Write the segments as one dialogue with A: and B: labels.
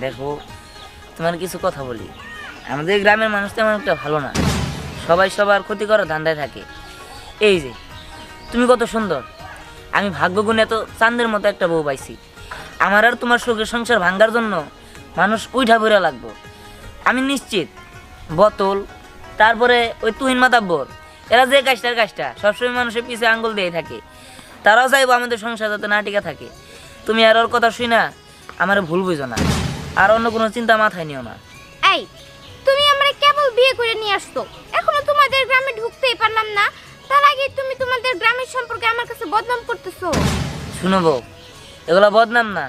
A: দেখো, তোমার কিছু কথা বলি। আমাদের গ্রামের মানুষ তেমন একটা ভালো না। সবাই সবার ক্ষতি করার ধান্দায় থাকে। এই যে, তুমি কত সুন্দর। আমি ভাগ্যগুণে এত চান্দের মতো একটা বউ পাইছি। আমার আর তোমার সুখের সংসার ভাঙ্গার জন্য মানুষ উইঠা বইরা লাগবো। আমি নিশ্চিত, বোতল, তারপরে ওই তুহিন মাতাব্বর, এরা যে কাজটার কাজটা, সবসময় মানুষের পিছে আঙ্গুল দিয়ে থাকে। তারাও চাইব আমাদের সংসার যাতে না টিকা থাকে। তুমি আর ওর কথা শুই না আমার ভুল বুঝো না। আর অন্য কোনো চিন্তা মাথায় নিও না।
B: এই তুমি আমরা কেবল বিয়ে করে নিয়ে আসতো এখনও তোমাদের গ্রামে ঢুকতেই পারলাম না। তার আগে তুমি তোমাদের গ্রামের সম্পর্কে আমার কাছে বদনাম করতেছো।
A: শুনো বউ এগুলো বদনাম না।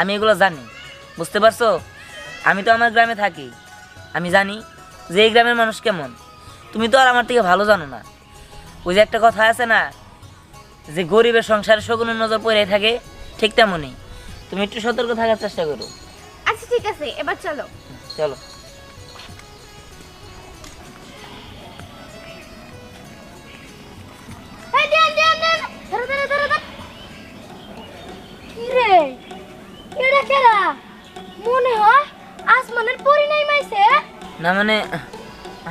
A: আমি এগুলো জানি। বুঝতে পারছ? আমি তো আমার গ্রামে থাকি। আমি জানি যে এই গ্রামের মানুষ কেমন। তুমি তো আর আমার থেকে ভালো জানো না। ওই যে একটা কথা আছে না যে গরিবের সংসারে শগুনের নজর পড়ে থাকে ঠিক তেমনই। তুমি একটু সতর্ক থাকার চেষ্টা করো।
B: আচ্ছা ঠিক আছে এবার চলো।
A: চলো।
B: মনে হয়
A: না মানে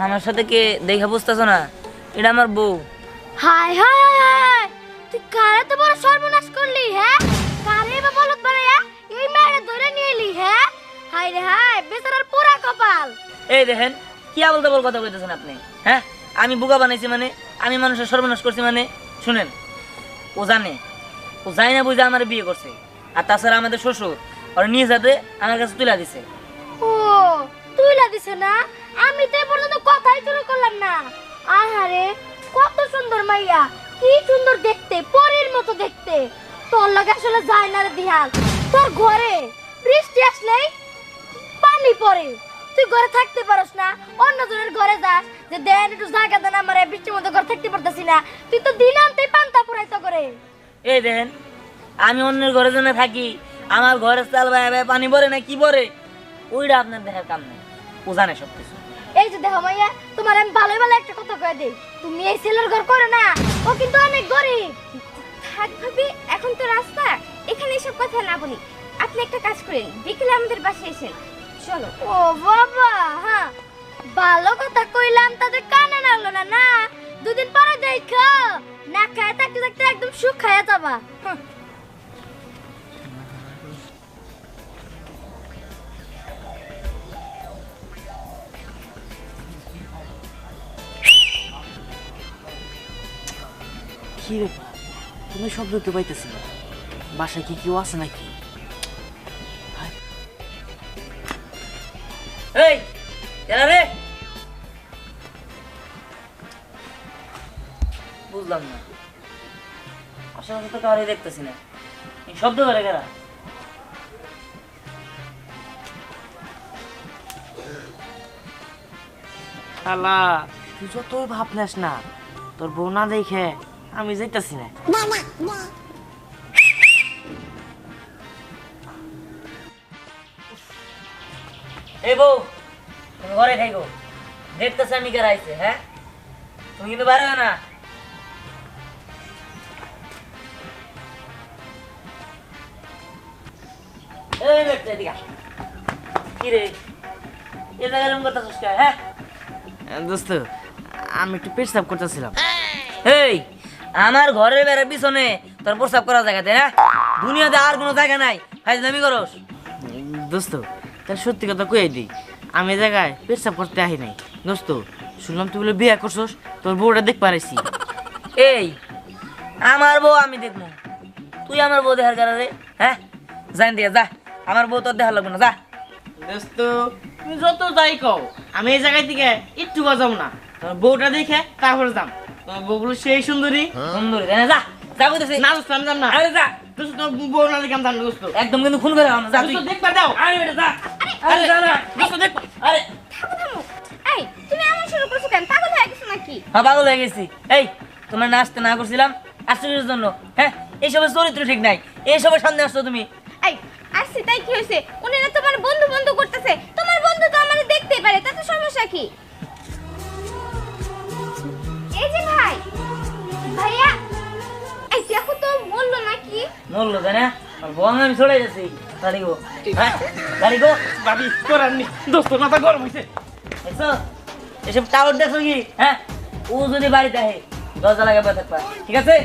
A: আমার সাথে কে দেখা বুঝতেছো না? এটা আমার বউ।
B: হাই হাই হাই তুই কারে তো বড় সর্বনাশ করলি হ্যাঁ? কারে বা বলত বাড়াইয়া এই মায়ের ধরে নিয়ে এলি হ্যাঁ? হাই রে হাই বেচারার পুরা কপাল।
A: এই দেখেন কি আবল তাবল কথা কইতেছেন আপনি হ্যাঁ? আমি বোকা বানাইছি মানে আমি মানুষের সর্বনাশ করছি মানে শুনেন ও জানে ও জানি না বুঝে আমার বিয়ে করছে আর তাছাড়া আমাদের শ্বশুর ওরা নিয়ে যাতে আমার কাছে তুলে দিছে।
B: ও তুইলা দিছে না? আমি তো পর্যন্ত কথাই শুরু করলাম না। আহারে কত সুন্দর মাইয়া কি সুন্দর দেখতে পরের মতো দেখতে। তোর লাগে আসলে যায় না রে দিহাল। তোর ঘরে বৃষ্টি আসলেই পানি পড়ে। তুই ঘরে থাকতে পারস না অন্যজনের ঘরে যাস। যে দেন একটু জায়গা দেন আমার বৃষ্টির মধ্যে ঘরে থাকতে পারতাছি না। তুই তো দিন আনতে পান্তা পুরাইতো করে।
A: এই দেখেন আমি অন্যের ঘরে জন্য থাকি আমার ঘরে চাল ভাই ভাই পানি ভরে না কি ভরে ওইটা আপনার দেখার কাম নেই ও জানে সব কিছু
B: এই যে দেখো মাইয়া তোমার আমি ভালো ভালো একটা কথা কয়ে দিই। তুমি এই ছেলের ঘর করো না ও কিন্তু অনেক গরিব। থাক ভাবি এখন তো রাস্তা। এখানে এসব কথা না বলি। আপনি একটা কাজ করেন বিকেলে আমাদের বাসায় এসেন। চলো। ও বাবা হ্যাঁ। ভালো কথা কইলাম তাদের কানে লাগল না না। দুদিন পরে দেখো। না খায় থাকতে থাকতে একদম সুখ খায়া যাবা। হুঁ।
C: কি তুমি শব্দ তো পাইতেছি না। বাসায় কি কেউ আছে নাকি?
A: বুঝলাম না। আশেপাশে তো দেখতেছি না। শব্দ করে?
C: শালা, তুই যতই ভাব নেস না, তোর বউ না দেখে আমি যাইতাছি না।
A: এই বউ তুমি ঘরে থাকো দেখতেছ আমি কেরা আইছে হ্যাঁ? তুমি কিন্তু বাইরে না। এই বেটা এদিকে কি রে? হ্যাঁ?
C: দোস্ত আমি একটু পেশাব করতেছিলাম।
A: এই! আমার ঘরের বেড়ার পিছনে তোর প্রস্তাব করা জায়গাতে হ্যাঁ দুনিয়াতে আর কোনো জায়গা নাই। ফাইজলামি করস।
C: দোস্ত তাহলে সত্যি কথা কই দিই, আমি জায়গায় পেশাব করতে আহি নাই। দোস্ত, শুনলাম তুই বলে বিয়ে করছস, তোর বউটা দেখ পারিছি।
A: এই, আমার বউ আমি দেখব। তুই আমার বউ দেখার কারণে হ্যাঁ? জান দিয়ে, যা। আমার বউ তোর দেখা লাগবে না, যা।
C: দোস্ত, তুমি যত যাই কও, আমি এই জায়গায় থেকে একটু বাজাম না। তোর বউটা দেখে তারপরে যাম। তোমার বউগুলো সেই সুন্দরী।
A: সুন্দরী তাই না? যা
C: না দোস্ত আমি যাম না।
A: আরে যা
C: দোস্ত তোর বউ না দেখে আমি যাম দোস্ত।
A: একদম কিন্তু খুন করে আমার যা তুই।
C: দেখবা দাও।
A: আরে বেটা যা। আরে যা না।
C: দোস্ত দেখবা
A: আরে।
B: থামো থামো। এই তুমি এমন শুরু করছ কেন? পাগল হয়ে গেছো নাকি?
A: হ্যাঁ পাগল হয়ে গেছি। এই তোমার নাচতে না করছিলাম আশ্চর্যের জন্য। হ্যাঁ এইসবের চরিত্র ঠিক নাই। এইসবের সামনে আসছো তুমি।
B: এই আসছে তাই কি হয়েছে? উনি না তোমার বন্ধু বন্ধু করতেছে। তোমার বন্ধু তো আমার দেখতেই পারে তাতে সমস্যা কি? এই যে ভাই। ভাইয়া এই দেখো তো বলল নাকি?
A: মরলো তাই বং আমি চলে গেছি গাড়ি গো। হ্যাঁ গাড়ি গো।
C: ভাবি করার নি দোস্ত মাথা গরম হইছে।
A: দেখছ? এসব টাওয়ার দেখছ কি? হ্যাঁ? ও যদি বাড়িতে আহে দরজা লাগে বসে থাকবা। ঠিক আছে?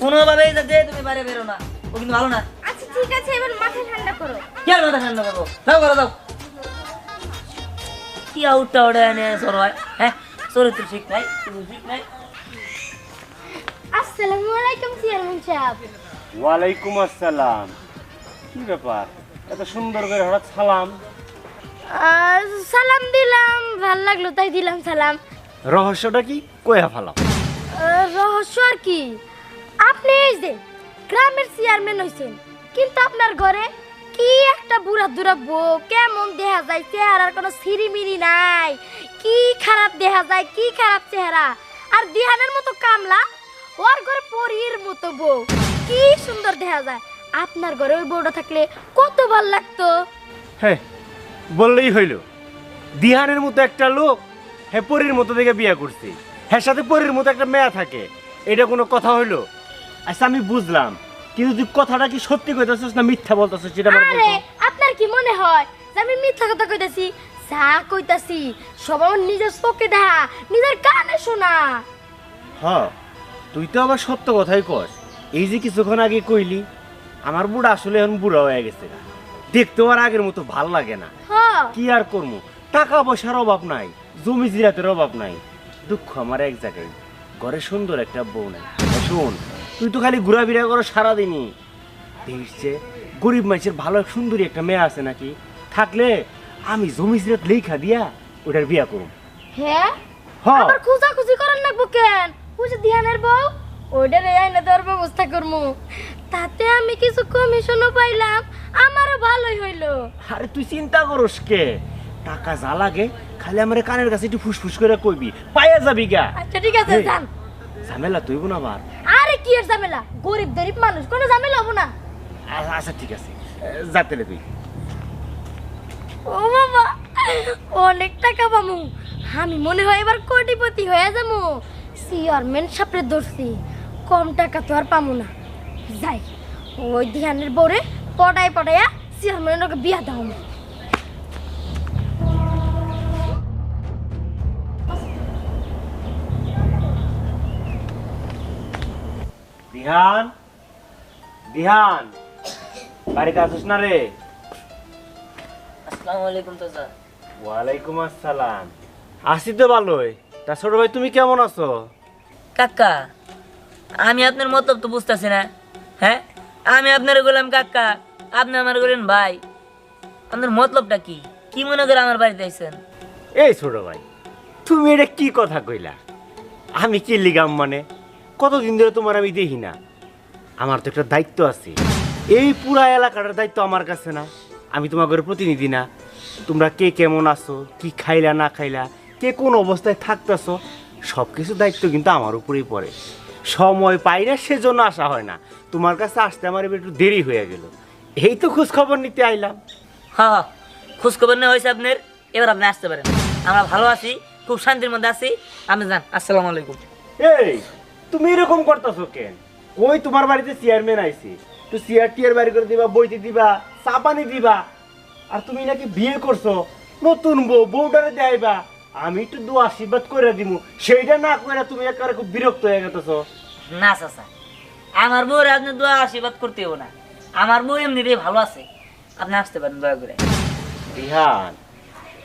A: কোনোভাবে যাতে তুমি বাইরে বেরো না। ও কিন্তু ভালো না।
B: আচ্ছা ঠিক আছে এবার মাথা ঠান্ডা করো।
A: কি আর মাথা ঠান্ডা করব? দাও করো দাও কি আউটটা ওটা এনে সরো হয় হ্যাঁ? চরিত্র ঠিক নাই কিছু ঠিক নাই
B: আসসালামু আলাইকুম চেয়ারম্যান সাহেব
D: ওয়ালাইকুম আসসালাম। কি ব্যাপার? এত সুন্দর করে হঠাৎ সালাম।
B: আহ, সালাম দিলাম ভালো লাগল তাই দিলাম সালাম।
D: রহস্যটা কি? কয়া ফেলাম
B: রহস্য আর কি? আপনি এই যে গ্রামের চেয়ারম্যান হইছেন কিন্তু আপনার ঘরে কি একটা বুড়া দুরা বউ কেমন দেখা যায় চেহারার কোনো সিরিমিরি নাই? কি খারাপ দেখা যায় কি খারাপ চেহারা? আর দিহানের মতো কামলা? ওর ঘরে পরীর মতো বউ। কি সুন্দর দেখা যায়। আপনার ঘরে ওই বউটা থাকলে কত ভালো লাগতো।
D: হ্যাঁ বললেই হইল। দিহানের মতো একটা লোক হ্যাঁ পরীর মতো দেখে বিয়ে করছে। হ্যাঁ সাথে পরীর মতো একটা মেয়া থাকে। এটা কোনো কথা হইল? আচ্ছা আমি বুঝলাম। কিন্তু তুই কথাটা কি সত্যি কইতেছিস না মিথ্যা বলতেছিস সেটা আমার
B: আরে আপনার কি মনে হয় যে আমি মিথ্যা কথা কইতাছি? যা কইতাছি সব আমার নিজের চোখে দেখা নিজের কানে শোনা।
D: হ্যাঁ তুই তো আবার সত্য কথাই কস। এই যে কিছুক্ষণ আগে কইলি আমার বুড়া আসলে এখন বুড়া হয়ে গেছে গা। দেখতেও আর আগের মতো ভালো লাগে না।
B: হ্যাঁ।
D: কি আর করব টাকা পয়সার অভাব নাই জমি জিরাতের অভাব নাই। দুঃখ আমার এক জায়গায় ঘরে সুন্দর একটা বউ নাই। শোন তুই তো খালি ঘোরাফেরা করো সারাদিনই। দেখছে গরিব মানুষের ভালো সুন্দরী একটা মেয়ে আছে নাকি? থাকলে আমি জমি জিরাত লেখা দিয়া ওটার বিয়া করব
B: হ্যাঁ
D: হ্যাঁ
B: আবার খুঁজা খুঁজি করার লাগবো কেন বুঝে ধ্যানের বউ ওইটার এই আইনে দেওয়ার ব্যবস্থা করব তাতে আমি কিছু কমিশনও পাইলাম আমারও ভালোই হইল।
D: আরে তুই চিন্তা করস কে? টাকা যা লাগে খালি আমার কানের কাছে একটু ফুসফুস করে কইবি। পাইয়া যাবি গা।
B: আচ্ছা ঠিক আছে। যান।
D: ঝামেলা তুই না আবার।
B: আরে কি আর ঝামেলা? গরিব গরিব মানুষ কোনো ঝামেলা হব না।
D: আচ্ছা ঠিক আছে। যাতে তুই।
B: ও বাবা অনেক টাকা পামু। আমি মনে হয় এবার কোটিপতি হয়ে যাব চেয়ারম্যান সাপড়ে ধরছি, কম টাকা তো আর পামু না। যাই, ওই ধ্যানের বরে পটায় পটাইয়া চেয়ারম্যানের লোকে বিয়া দাও।
D: দিহান দিহান বাড়িতে আসিস না রে?
A: আসসালামু আলাইকুম চাচা।
D: ওয়ালাইকুম আসসালাম। আসি তো ভালোই। তা ছোট ভাই তুমি কেমন আছো?
A: কাকা আমি আপনার মতলব তো বুঝতেছি না। হ্যাঁ? আমি আপনার কাকা আপনি আমার ভাই। আপনার মতলবটা কি? কি মনে করে আমার বাড়িতে আইছেন?
D: এই ছোট ভাই তুমি এটা কি কথা কইলা? আমি কি লিগাম মানে? কতদিন ধরে তোমার আমি দেখি না। আমার তো একটা দায়িত্ব আছে। এই পুরা এলাকাটার দায়িত্ব আমার কাছে না। আমি তোমার ঘরের প্রতিনিধি না। তোমরা কে কেমন আছো কি খাইলা না খাইলা কে কোন অবস্থায় থাকতেছো সব কিছু দায়িত্ব কিন্তু আমার উপরেই পড়ে। সময় পাই না সেজন্য আসা হয় না। তোমার কাছে আসতে আমার এবার একটু দেরি হয়ে গেল। এই তো খোঁজ খবর নিতে আইলাম।
A: হ্যাঁ হ্যাঁ খোঁজ খবর নেওয়া হয়েছে আপনার। এবার আপনি আসতে পারেন। আমরা ভালো আছি খুব শান্তির মধ্যে আছি। আপনি যান আসসালামু আলাইকুম।
D: এই তুমি এরকম করতেছো কেন? ওই তোমার বাড়িতে চেয়ারম্যান আইছে? তো চেয়ার টিয়ার বাড়ি করে দিবা বইতে দিবা চা পানি দিবা। আর তুমি নাকি বিয়ে করছ নতুন বউ বউটারে দেয়বা আমি একটু দু আশীর্বাদ করে দিব সেইটা না করে তুমি একেবারে খুব বিরক্ত হয়ে গেতেছো।
A: না চাচা। আমার বউরে আপনি দোয়া আশীর্বাদ করতে হব না। আমার বউ এমনিতেই ভালো আছে। আপনি আসতে পারেন দয়া করে।
D: বিহান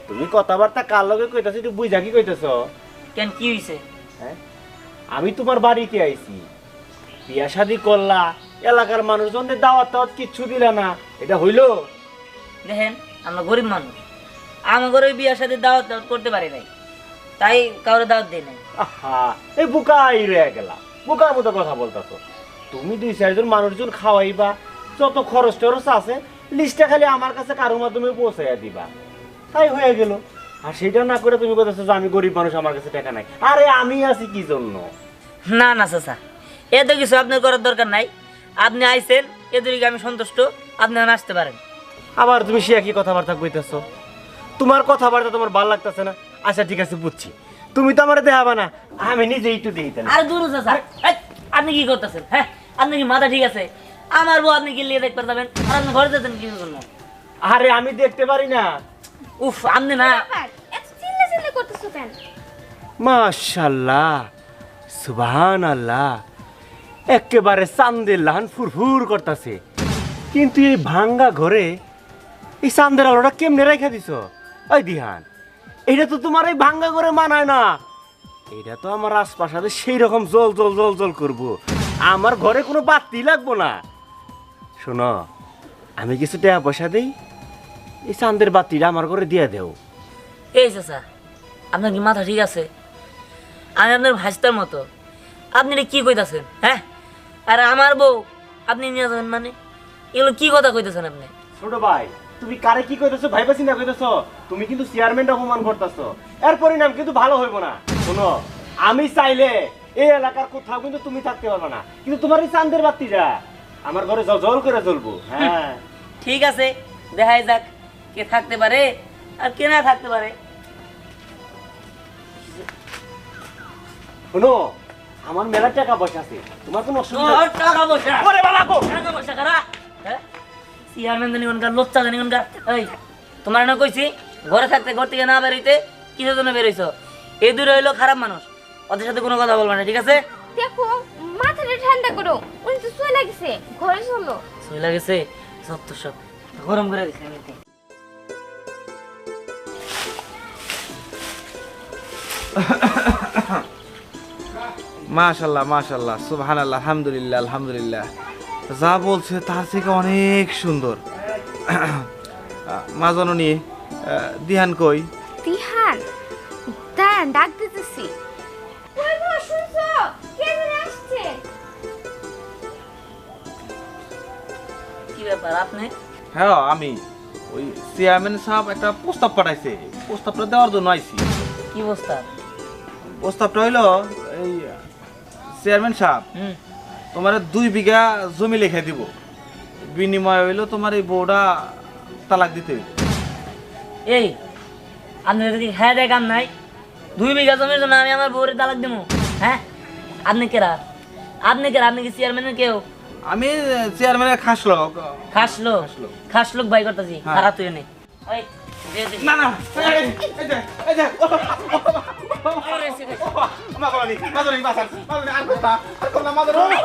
D: তুমি কথাবার্তা কার লগে কইতাছো একটু বুঝা কি কইতেছো?
A: কেন কি হয়েছে
D: হ্যাঁ? আমি তোমার বাড়িতে আইছি। বিয়া শাদি করলা এলাকার মানুষজনদের দাওয়াত টাওয়াত কিচ্ছু দিলা না। এটা হইল?
A: দেখেন আমরা গরিব মানুষ। আমার ওই বিয়ার সাথে দাওয়াত দাওয়াত করতে পারি নাই। তাই কাউরে দাওয়াত দিই নাই।
D: আহা এই বুকাই রয়ে গেলা বুকার মতো কথা বলতেছো। তুমি দুই চারজন মানুষজন খাওয়াইবা। যত খরচ টরচ আছে লিস্টটা খালি আমার কাছে কারোর মাধ্যমে পৌঁছাইয়া দিবা। তাই হয়ে গেল। আর সেটা না করে তুমি কথা যে আমি গরিব মানুষ আমার কাছে টাকা নাই। আরে আমি আছি কি জন্য?
A: না না চাচা। এত কিছু আপনার করার দরকার নাই। আপনি আইছেন এদেরকে আমি সন্তুষ্ট আপনি এখন আসতে পারেন।
D: আবার তুমি সে একই কথাবার্তা কইতেছো। তোমার কথাবার্তা তোমার ভালো লাগতেছে না। আচ্ছা ঠিক আছে বুঝছি। তুমি তো আমার দেখাবা না আমি নিজে একটু দিই।
A: আর দূর চাচা এই, আপনি কি করতেছেন হ্যাঁ? আপনি কি মাথা ঠিক আছে? আমার বউ আপনি গিয়ে দেখতে যাবেন? আর আপনি ঘরে যেতেন কি জন্য?
D: আরে আমি দেখতে পারি না।
A: উফ আপনি না।
E: ব্যাপার এত চিল্লা করতেছো কেন?
D: মাশাল্লাহ। সুবহান আল্লাহ একেবারে চান্দের লাহান ফুরফুর করতেছে। কিন্তু এই ভাঙ্গা ঘরে এই চান্দের আলোটা কেমনে রেখে দিছ? ওই দিহান এটা তো তোমার এই ভাঙ্গা ঘরে মানায় না। এটা তো আমার আশপাশে সেই রকম জল জল জল জল করব। আমার ঘরে কোনো বাতি লাগবো না। শোনো, আমি কিছু টাকা পয়সা দেই, এই চান্দের বাতিটা আমার ঘরে দিয়ে দেও।
A: এই চাচা, আপনার কি মাথা ঠিক আছে? আমি আপনার ভাইস্তার মতো। আপনি কি কইতাছেন হ্যাঁ? আর আমার বউ আপনি নিয়ে যাবেন মানে? এগুলো কি কথা কইতেছেন আপনি?
D: ছোট ভাই তুমি কারে কি কইতেছো ভাইবা চিন্তা কইতেছো? তুমি কিন্তু চেয়ারম্যান অপমান করতেছো। এর পরিণাম কিন্তু ভালো হইব না। শোনো আমি চাইলে এই এলাকার কোথাও কিন্তু তুমি থাকতে পারবে না। কিন্তু তোমার এই চান্দের বাতিটা আমার ঘরে জল জল করে জ্বলবো। হ্যাঁ।
A: ঠিক আছে দেখাই যাক কে থাকতে পারে আর কে না থাকতে পারে।
D: শোনো আমার মেলা টাকা পয়সা আছে তোমার কোনো অসুবিধা
A: টাকা পয়সা
D: ওরে বাবা গো!
A: টাকা পয়সা কারা হ্যাঁ চেয়ারম্যান জানি কোনকার লোচ্চা জানি কোনকার এই তোমার না কইছি ঘরে থাকতে ঘর থেকে না বেরোইতে কিসের জন্য বেরোইছো এই দূরে হইল খারাপ মানুষ ওদের সাথে কোনো কথা বলবা না ঠিক আছে
E: দেখো মাথাটা ঠান্ডা করো উনি তো চলে গেছে ঘরে চলো
A: সই লাগেছে সত্য সব গরম করে দিচ্ছে এমনিতে
F: মাশাল্লাহ মাশাল্লাহ সুবহান আল্লাহ আলহামদুলিল্লাহ আলহামদুলিল্লাহ। যা বলছে তার থেকে অনেক সুন্দর। মা জননী আহ, দিহান কই?
E: তিহান দাঁড়ান ডাক দিতেছি।
A: ব্যাপার আপনি?
F: হ্যাঁ আমি। ওই চেয়ারম্যান সাহেব একটা প্রস্তাব পাঠাইছে। প্রস্তাবটা দেওয়ার জন্য আইছি।
A: কি অবস্থা
F: প্রস্তাবটা হইল চেয়ারম্যান সাহেব তোমার দুই বিঘা জমি লিখে দিব। বিনিময় হইল তোমার এই বউটা তালাক দিতে
A: এই আপনি যদি হ্যাঁ কাম নাই দুই বিঘা জমির জন্য আমি আমার বউরে তালাক দিব হ্যাঁ? আপনি কেরা আপনি কেরা আপনি কি চেয়ারম্যানের কেউ?
F: আমি চেয়ারম্যানের খাস লোক।
A: খাস লোক?
F: খাস লোক।
A: বাই করতেছি
F: হ্যাঁ।
A: খারাপ তুই নেই।
F: না না মাদুরানি, মাদুরানি, বাসান, মাদুরানি, আর না, আর করো না, মাদুরানি।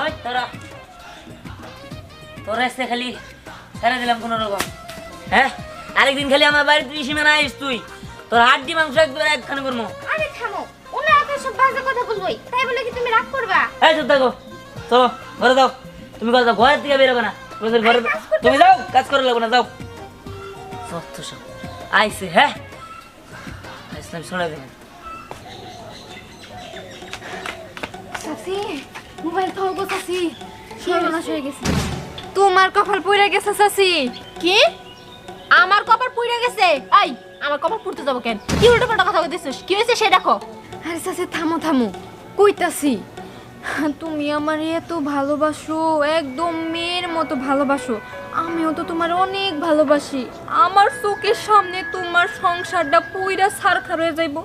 A: ওই, তোরা তোরা এসে খালি ছেড়ে দিলাম কোনো রকম হ্যাঁ আরেকদিন খালি আমার বাড়িতে সীমানা আইস তুই তোর হাড্ডি মাংস একবার একখানে করব
E: আরে থামো ওনা এত সব বাজে কথা বলবোই তাই বলে কি তুমি রাগ করবা
A: এই চুপ থাকো চলো ঘরে যাও তুমি ঘরে যাও ঘরের থেকে বেরোবে না তোমাদের ঘরে তুমি যাও কাজ করে লাগবে না যাও সত্য সব আইসে হ্যাঁ ইসলাম শোনা দেবেন
E: মোবাইল গো চাচি। সর্বনাশ হয়ে গেছে। তোমার কপাল পুড়ে গেছে
G: কি? আমার কপাল পুড়ে গেছে? এই আমার কপাল পুড়তে যাব কেন? কি উল্টো পাল্টা কথা কইতেছিস? কি হয়েছে সে দেখো
E: আরে চাচি থামো থামো। কইতাছি। তুমি আমার এত ভালোবাসো একদম মেয়ের মতো ভালোবাসো। আমিও তো তোমার অনেক ভালোবাসি। আমার চোখের সামনে তোমার সংসারটা পুইরা সারখার হয়ে যাইব।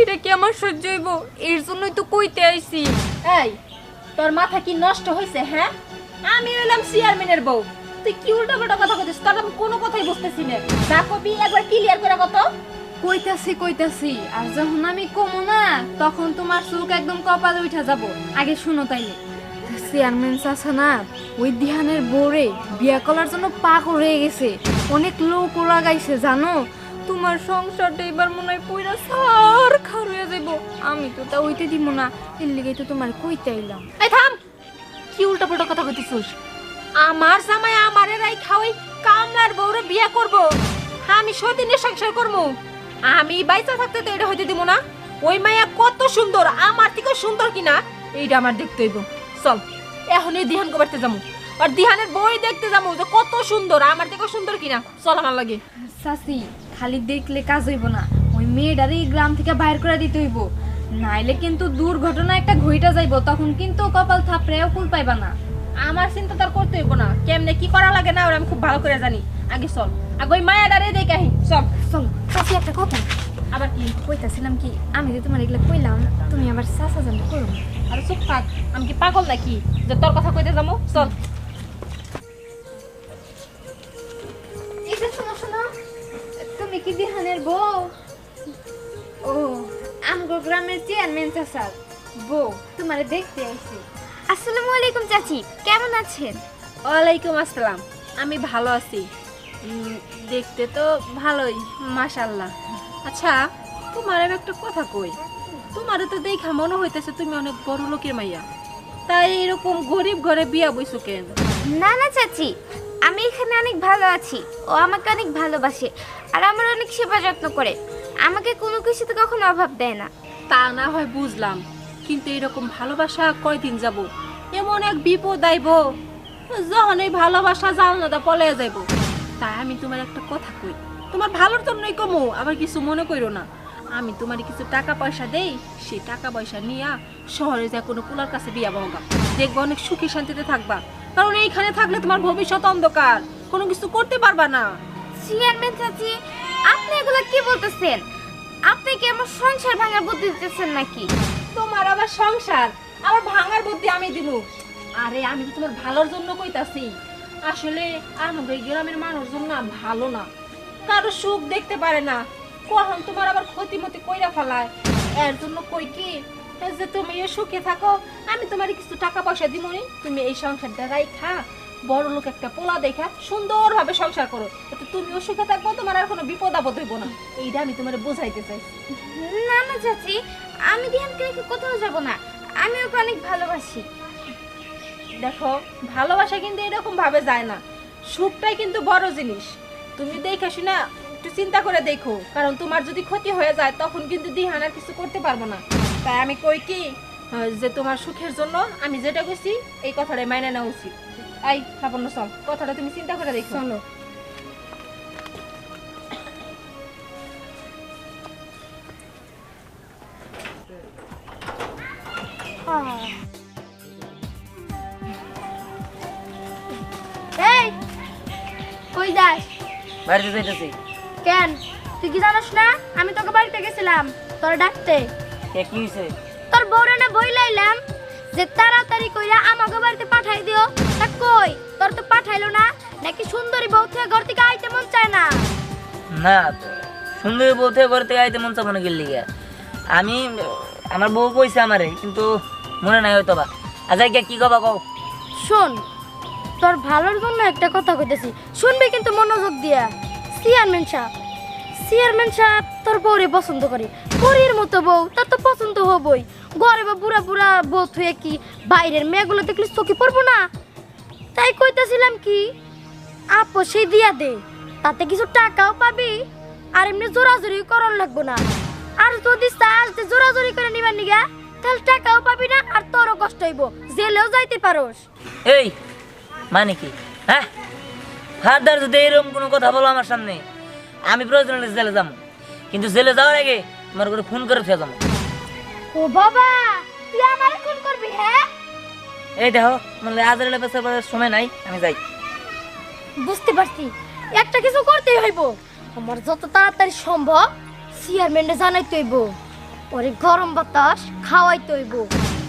E: এটা কি আমার সহ্য হইব? এর জন্যই তো কইতে আইছি।
G: এই তোর মাথা কি নষ্ট হয়েছে হ্যাঁ? আমি হইলাম চেয়ারম্যানের বউ। তুই কি উল্টো পাল্টা কথা কইছিস তোর আমি কোনো কথাই বুঝতেছি না। যা কবি একবার ক্লিয়ার করে কত
E: কইতাছি কইতাছি। আর যখন আমি কমো না তখন তোমার চোখ একদম কপালে উঠা যাব। আগে শুনো তাইলে। চেয়ারম্যান চাচা ওই দিহানের বোরে বিয়া করার জন্য পাগল হয়ে গেছে। অনেক লোক লাগাইছে, জানো? তোমার সংসারটা এবার মনে হয় পুরা সার খার হয়ে যাইব। আমি তো তা ওইতে দিব না, এর লিগেই তো তোমার কইতে আইলাম।
G: এই থাম! কি উল্টো পাল্টা কথা কইতেছিস? আমার জামাই আমারে রাই খাওয়াই কামলার বউরে বিয়া করব। আমি সদিনের সংসার করব আমি বাইচা থাকতে তো এটা হইতে দিব না। ওই মায়া কত সুন্দর, আমার থেকে সুন্দর কিনা, এইটা আমার দেখতে হইব। চল। এখনই দিহান কবারতে যাব আর দিহানের বই দেখতে যাব যে কত সুন্দর আমার থেকে সুন্দর কিনা। চল আমার লাগে।
E: চাচি খালি দেখলে কাজ হইব না। ওই মেয়েটারই গ্রাম থেকে বাইর করে দিতে হইব। নাইলে কিন্তু দুর্ঘটনা একটা ঘইটা যাইব তখন কিন্তু কপাল থাপড়েও কুল পাইবা না।
G: আমার চিন্তা তার করতে হইব না। কেমনে কি করা লাগে না ওরা আমি খুব ভালো করে জানি। আগে চল। আগে ওই মায়া দাঁড়িয়ে দেখে আহি। চল।
E: চল চাচি একটা কথা।
G: আবার কি?
B: কইতাছিলাম কি আমি যে তোমার এগুলো কইলাম তুমি আবার চাচা জানতে করো
G: আরে চুপ থাক আমি কি পাগল নাকি? যে তোর কথা কইতে যাব চল।
B: তুমি কি দিহানের বউ? ও আমগো গ্রামের চেয়ারম্যান চাচার বউ তোমারে দেখতে আইছি। আসসালামু আলাইকুম চাচি কেমন আছেন?
G: ওয়ালাইকুম আসসালাম আমি ভালো আছি। দেখতে তো ভালোই মাশাল্লাহ আচ্ছা তোমার আমি একটা কথা কই। তোমার তো দেখা মনে হইতেছে তুমি অনেক বড় লোকের মাইয়া। তাই এরকম গরিব ঘরে বিয়া বইছো কেন?
B: না না চাচি আমি এখানে অনেক ভালো আছি। ও আমাকে অনেক ভালোবাসে আর আমার অনেক সেবা যত্ন করে। আমাকে কোনো কিছুতে কখনো অভাব দেয় না।
G: তা না হয় বুঝলাম কিন্তু এরকম ভালোবাসা কয়দিন যাব? এমন এক বিপদ আইব যখন এই ভালোবাসা জানলাটা পলে যাইব। তাই আমি তোমার একটা কথা কই তোমার ভালোর জন্যই কমো আবার কিছু মনে করো না। আমি তোমার কিছু টাকা পয়সা দেই সেই টাকা পয়সা নিয়া শহরে যা কোনো কুলার কাছে বিয়া বহগা দেখব অনেক সুখী শান্তিতে থাকবা। কারণ এইখানে থাকলে তোমার ভবিষ্যৎ অন্ধকার কোনো কিছু করতে পারবা না।
B: চেয়ারম্যান চাচি আপনি এগুলো কি বলতেছেন? আপনি কি আমার সংসার ভাঙার বুদ্ধি দিতেছেন নাকি?
G: তোমার আবার সংসার আবার ভাঙার বুদ্ধি আমি দিব আরে আমি তো তোমার ভালোর জন্য কইতাছি। আসলে আমাদের গ্রামের মানুষজন না ভালো না। কারও সুখ দেখতে পারে না। কখন তোমার আবার ক্ষতি মতি কইরা ফেলায়। এর জন্য কই কি? যে তুমি সুখে থাকো আমি তোমার কিছু টাকা পয়সা দিমনি। তুমি এই সংসারটা রাইখা বড় লোক একটা পোলা দেখা সুন্দরভাবে সংসার করো। এতে তুমিও সুখে থাকব তোমার আর কোনো বিপদ আপদ হইব না। এইটা আমি তোমার বুঝাইতে চাই।
B: না না চাচি আমি দিহানকে রেখে কোথাও যাব না। আমি ওকে অনেক ভালোবাসি।
G: দেখো ভালোবাসা কিন্তু এরকম ভাবে যায় না। সুখটাই কিন্তু বড় জিনিস। তুমি দেখে শুনে একটু চিন্তা করে দেখো কারণ তোমার যদি ক্ষতি হয়ে যায় তখন কিন্তু দিহান আর কিছু করতে পারব না। তাই আমি কই কি যে তোমার সুখের জন্য আমি যেটা কইছি এই কথাটাই মাইনে নেওয়া উচিত। এই লাবণ্য চল কথাটা তুমি চিন্তা করে দেখো। চলো
B: এই কই যাস?
A: বাড়িতে যাইতেছি।
B: কেন? তুই কি জানোস না? আমি তোকে বাড়িতে গেছিলাম। তোর ডাকতে।
A: কে কি হয়েছে
B: তোর বউরে না বই লাইলাম যে তাড়াতাড়ি কইরা আমাকে বাড়িতে পাঠাই দিও। তা কই? তোর তো পাঠাইলো না। নাকি সুন্দরী বউ থেকে ঘর থেকে আইতে মন চায় না?
A: না সুন্দর বলতে ঘর থেকে আইতে মন চাবো না গেলি আমি আমার বউ কইছে আমারে কিন্তু মনে নাই হয়তো বা আচ্ছা কি কবা কও?
B: শোন তোর ভালোর জন্য একটা কথা কইতেছি। শুনবি কিন্তু মনোযোগ দিয়া। চেয়ারম্যান সাহেব চেয়ারম্যান সাহেব তোর বউরে পছন্দ করে। পরীর মতো বউ, তার তো পছন্দ হবই। ঘরে বা বুড়া বুড়া বউ থুয়ে কি বাইরের মেয়েগুলো দেখলে চোখে পড়ব না? তাই কইতেছিলাম কি, আপো সেই দিয়া দে, তাতে কিছু টাকাও পাবি, আর এমনি জোরাজুরি করন লাগবো না। আর যদি চাস যে জোরাজুরি করে নিবার নিগা, তাহলে টাকাও পাবি না আর তোরও কষ্ট হইব। জেলেও যাইতে পারোস।
A: এই মানে কি? হ্যাঁ? ফাদার যদি এরকম কোনো কথা বলো আমার সামনে আমি প্রয়োজন হলে জেলে যাব। কিন্তু জেলে যাওয়ার আগে তোমার করে ফোন করে ফেলে যাব।
B: ও বাবা তুই আমার কোন করবি হ্যাঁ?
A: এই দেখো মানে আজার পেছার সময় নাই আমি যাই।
B: বুঝতে পারছি। একটা কিছু করতেই হইব। আমার যত তাড়াতাড়ি সম্ভব চেয়ারম্যানরে জানাইতে হইব। ওরে গরম বাতাস খাওয়াইতে হইব।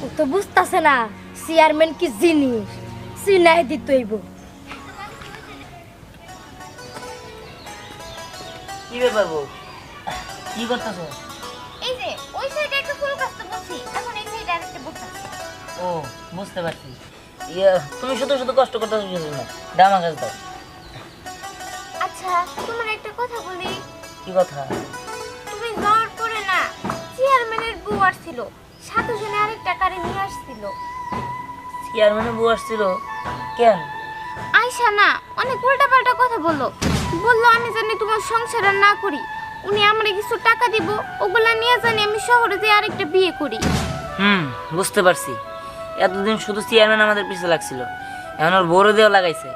B: ও তো বুঝতাছে না চেয়ারম্যান কি জিনিস। দিতে হইব।
A: কি ব্যাপার বউ? কি করতেছো?
B: এই যে ওই সাইডে একটা ফুল গাছ তো বলছি এখন এই সাইডে আরেকটা বসতাছে
A: ও বুঝতে পারছি। ইয়ে তুমি শুধু শুধু কষ্ট করতেছো কিছু না দামা গাছ দাও।
B: আচ্ছা তোমার একটা কথা বলি।
A: কি কথা?
B: তুমি যাওয়ার পরে না চেয়ারম্যানের বউ আসছিল সাথে জনে আরেকটা কারে নিয়ে আসছিল।
A: চেয়ারম্যানে বউ আসছিল। কেন?
B: আয়সা না অনেক উল্টাপাল্টা কথা বলল। বলল আমি জানি তোমার সংসার না করি। উনি আমারে কিছু টাকা দিব ওগুলা নিয়ে জানি আমি শহরে যেয়ে আরেকটা বিয়ে করি।
A: হুম বুঝতে পারছি। এতদিন শুধু চেয়ারম্যান আমাদের পিছে লাগছিল। এখন ওর বড় দেওয়া লাগাইছে।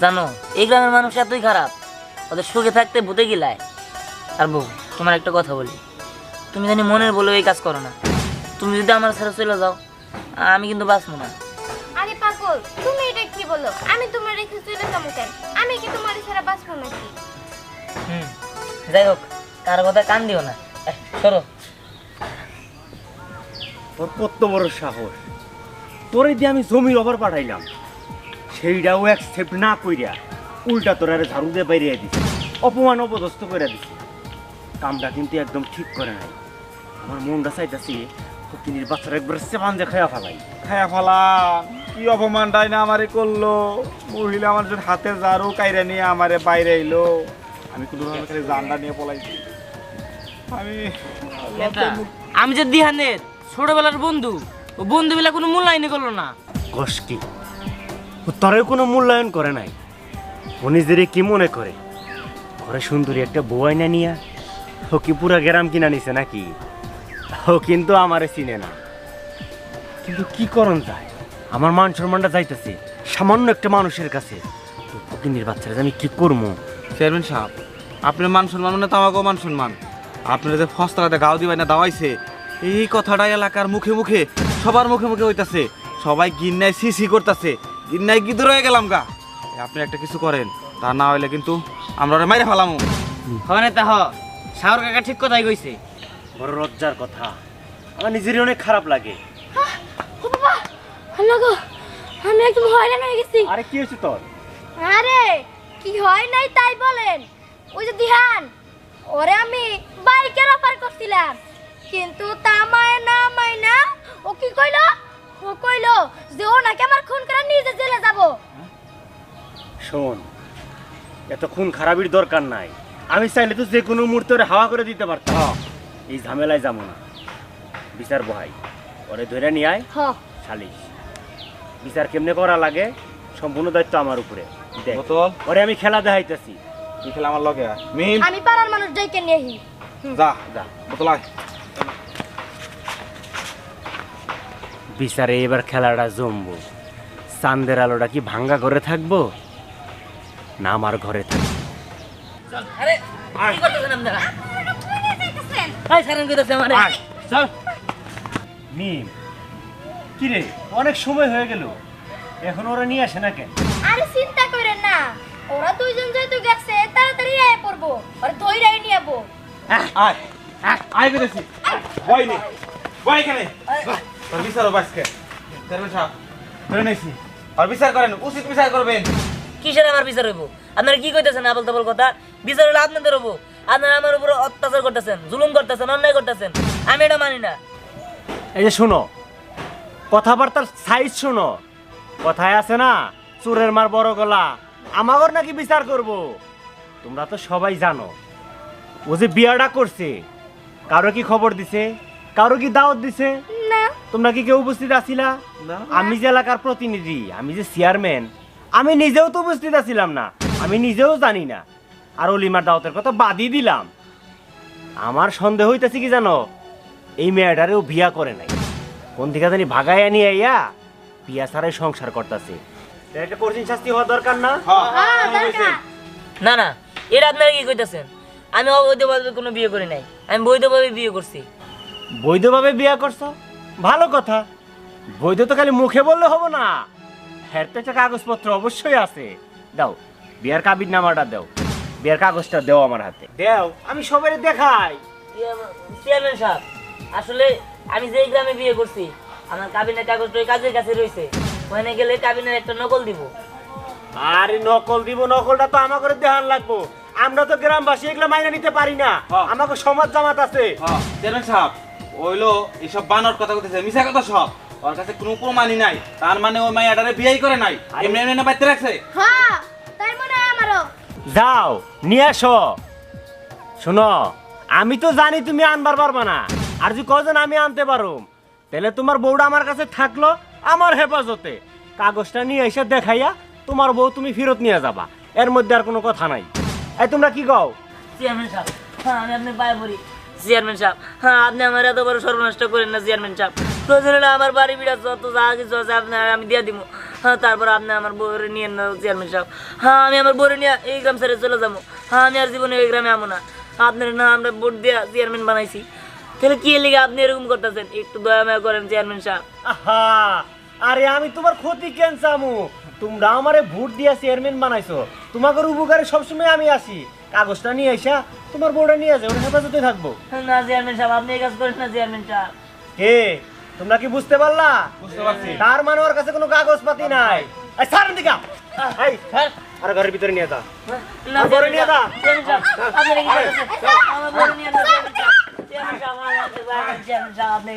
A: জানো এই গ্রামের মানুষ এতই খারাপ। ওদের সুখে থাকতে ভূতে গিলায়। আর বউ তোমার একটা কথা বলি। তুমি জানি মনের বলে এই কাজ করো না। তুমি যদি আমার ছেড়ে চলে যাও আমি কিন্তু বাঁচবো না।
B: আরে পাগল তুমি এটা কি বলো? আমি তোমার রেখে চলে যাব কেন? আমি কি তোমার ছাড়া বাঁচবো নাকি?
A: হুম যাই হোক কারও কথা কান দিও না। সরো।
D: তোর কত বড় সাহস। তোরে দিয়ে আমি জমির অফার পাঠাইলাম। সেইটাও অ্যাকসেপ্ট না কইরা উল্টা তোর আরে ঝাড়ু দিয়ে বাইরে দিছি অপমান অপদস্থ করে দিছি। কামটা কিন্তু একদম ঠিক করে নাই। আমার মনটা চাইতাছি ফকিনির বাচ্চারা একবার সেবান যে খায়া ফেলাই।
F: খায়া ফালা কি অপমানটাই না আমারে করল? মহিলা মানুষের হাতে জারু কাইরা নিয়ে আমারে বাইরে এলো আমি কোনোভাবে খালি জানটা নিয়ে পলাইছি। আমি
C: আমি যে দিহানের ছোটবেলার বন্ধু ও বন্ধু বেলা কোনো মূল্যায়নই করল না।
D: কষ কি? ও তোরেও কোনো মূল্যায়ন করে নাই। ও নিজেরে কি মনে করে? ঘরে সুন্দরী একটা বউ আইনা নিয়া ও কি পুরা গ্রাম কিনা নিছে নাকি? ও কিন্তু আমারে চিনে না। কিন্তু কি করণ যায় আমার মান সম্মানটা যাইতেছে সামান্য একটা মানুষের কাছে। তো বাচ্চারা যে আমি কি করব
F: চেয়ারম্যান সাহেব আপনার মান সম্মান মানে তো আমাকেও মান সম্মান। আপনার যে ফস্তাতে গাও দিবাই না দাওয়াইছে এই কথাটা এলাকার মুখে মুখে সবার মুখে মুখে হইতাছে। সবাই গিন্নায় সি সি করতেছে গিন্নায় গিদুর হয়ে গেলাম গা। আপনি একটা কিছু করেন তা না হইলে কিন্তু আমরা মাইরে ফেলামু।
C: হবে না তা হ সাগর কাকা ঠিক কথাই কইছে।
D: বড় লজ্জার কথা। আমার নিজেরই অনেক খারাপ লাগে।
B: ও বাবা আল্লাহ গো আমি একদম হয়রান হয়ে গেছি।
D: আরে কি হয়েছে তোর?
B: আরে কি হয় নাই তাই বলেন। ওই যে দিহান ওরে আমি বাইকের অফার করছিলাম। কিন্তু তামায় না মাইনা ও কি কইলো? ও কইলো যে ও নাকি আমার খুন করে নিজে জেলে যাব।
D: শোন এত খুন খারাপির দরকার নাই। আমি চাইলে তো যে কোনো মুহূর্তে হাওয়া করে দিতে পারতাম। এই ঝামেলায় যাব না। বিচার বহাই। ওরে ধরে নিয়ে আয়। সালিশ। বিচার কেমনে করা লাগে? সম্পূর্ণ দায়িত্ব আমার উপরে। দেখ।
F: বোতল।
D: ওরে আমি খেলা দেখাইতেছি।
F: তুই খেলে আমার লগে মিম
B: আমি পাড়ার মানুষ যাইকে নিয়ে আহি।
F: যা
D: যা।
F: বোতল আয়।
D: বিচারে এবার খেলাটা জমবো। চান্দের আলোটা কি ভাঙ্গা ঘরে থাকব? না আমার ঘরে থাকব।
A: আরে কি করতেছেন আপনারা? আই সারেন কইতাছে আমারে।
D: চল। মিম কিরে অনেক সময় হয়ে গেল। এখন ওরা নিয়ে আসে না কেন?
B: আরে চিন্তা করেন না। ওরা দুইজন যেহেতু গেছে তাড়াতাড়ি আয় পড়ব। আর ধইরাই নিয়ে যাব
F: আয় আয় করেছি বই নে বই এখানে। তোর বিচার ও বাসকে চেয়ারম্যান সাহেব ধরে নিয়েছি আর বিচার করেন উচিত বিচার করবেন।
A: কিসের আমার বিচার হইব? আপনারা কি কইতেছেন আবল তাবল কথা? বিচার হলে আপনাদের হব আপনারা আমার উপর অত্যাচার করতেছেন জুলুম করতেছেন অন্যায় করতেছেন। আমি এটা মানি না।
D: এই যে শোনো কথাবার্তার সাইজ শুনো। কথায় আছে না চোরের মার বড় গলা। আমাগর নাকি বিচার করব? তোমরা তো সবাই জানো ও যে বিয়াটা করছে কারও কি খবর দিছে? কারও কি দাওয়াত দিছে?
B: না।
D: তোমরা কি কেউ উপস্থিত আছিলা?
F: না।
D: আমি যে এলাকার প্রতিনিধি আমি যে চেয়ারম্যান আমি নিজেও তো উপস্থিত আছিলাম না আমি নিজেও জানি না। আর অলিমার দাওয়াতের কথা বাদই দিলাম। আমার সন্দেহ হইতেছে কি জানো? এই মেয়েটারেও বিয়া করে নাই। কোন দিকে জানি ভাগাইয়া নিয়ে আইয়া বিয়া ছাড়াই সংসার করতেছে। একটা কঠিন শাস্তি হওয়া দরকার না?
B: হ্যাঁ।
A: না না এটা আপনারা কি কইতেছেন? আমি অবৈধভাবে কোনো বিয়ে করি নাই। আমি বৈধভাবে বিয়ে করছি।
D: বৈধভাবে বিয়া করছ? ভালো কথা। বৈধ তো খালি মুখে বললে হব না। হ্যাঁ তো একটা কাগজপত্র অবশ্যই আছে। দাও বিয়ার কাবির নামাটা দাও। বিয়ার কাগজটা দেও আমার হাতে। দেও আমি সবাই দেখাই।
A: চেয়ারম্যান সাহেব আসলে আমি যেই গ্রামে বিয়ে করছি আমার কাবিনের কাগজটা ওই কাজের কাছে রয়েছে। ওখানে গেলে কাবিনের একটা নকল দিব।
D: আরে নকল দিব নকলটা তো আমার করে দেহান লাগবো। আমরা তো গ্রামবাসী এগুলো মাইনা নিতে পারি না। আমাকে সমাজ জামাত আছে।
F: চেয়ারম্যান সাহেব ওইলো এইসব বানর কথা কইতেছে মিছা কথা সব। ওর কাছে কোনো প্রমাণই নাই। তার মানে ওই মাইয়াটারে বিয়েই করে নাই। এমনি এমনি না বাইতে রাখছে?
B: হ্যাঁ তাই মনে হয় আমারও।
D: যাও, নিয়ে আসো। শোনো, আমি তো জানি তুমি আনবার পারবা না। আর যদি কজন আমি আনতে পারো তাহলে তোমার বউটা আমার কাছে থাকল আমার হেফাজতে। কাগজটা নিয়ে এসে দেখাইয়া তোমার বউ তুমি ফেরত নিয়ে যাবা। এর মধ্যে আর কোনো কথা নাই। এই, তোমরা কি কও?
A: চেয়ারম্যান সাহেব হ্যাঁ আমি আপনার পায়ে পড়ি। চেয়ারম্যান সাহেব হ্যাঁ আপনি আমার এত বড় সর্বনষ্ট করেন না, চেয়ারম্যান সাহেব। প্রয়োজন আমার বাড়ি বিড়া যত যা কিছু আছে আপনার আমি দিয়ে দিব হ্যাঁ তারপর আপনি আমার বউরে নিয়ে না চেয়ারম্যান সাহেব। হ্যাঁ আমি আমার বউরে নিয়ে এই গ্রাম ছেড়ে চলে যাব। হ্যাঁ আমি আর জীবনে এই গ্রামে আমো না। আপনার না আমরা ভোট দিয়ে চেয়ারম্যান বানাইছি। তাহলে কি লিগে আপনি এরকম করতেছেন? একটু দয়া মায়া করেন চেয়ারম্যান সাহেব।
D: আরে আমি তোমার ক্ষতি কেন চামু? তোমরা আমারে ভোট দিয়া চেয়ারম্যান বানাইছো। তোমাদের উপকারে সবসময় আমি আসি কাগজটা নিয়ে আইসা তোমার বউটা নিয়ে যাও ওর হেফাজতে থাকব।
A: না চেয়ারম্যান সাহেব আপনি এই কাজ করেন না চেয়ারম্যান সাহেব।
D: কে? তোমরা কি বুঝতে পারলা
F: বুঝতে পারছি
D: তার মানে ওর কাছে কোনো কাগজপাতি নাই এই দিকা এই আর ঘরের ভিতরে নিয়ে যা
A: না
D: ঘরে নিয়ে যা।
A: আপনি কি আমার ঘরে নিয়ে আপনি